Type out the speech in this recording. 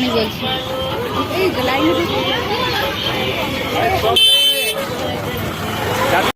কারণে যাইছি এই লাইনে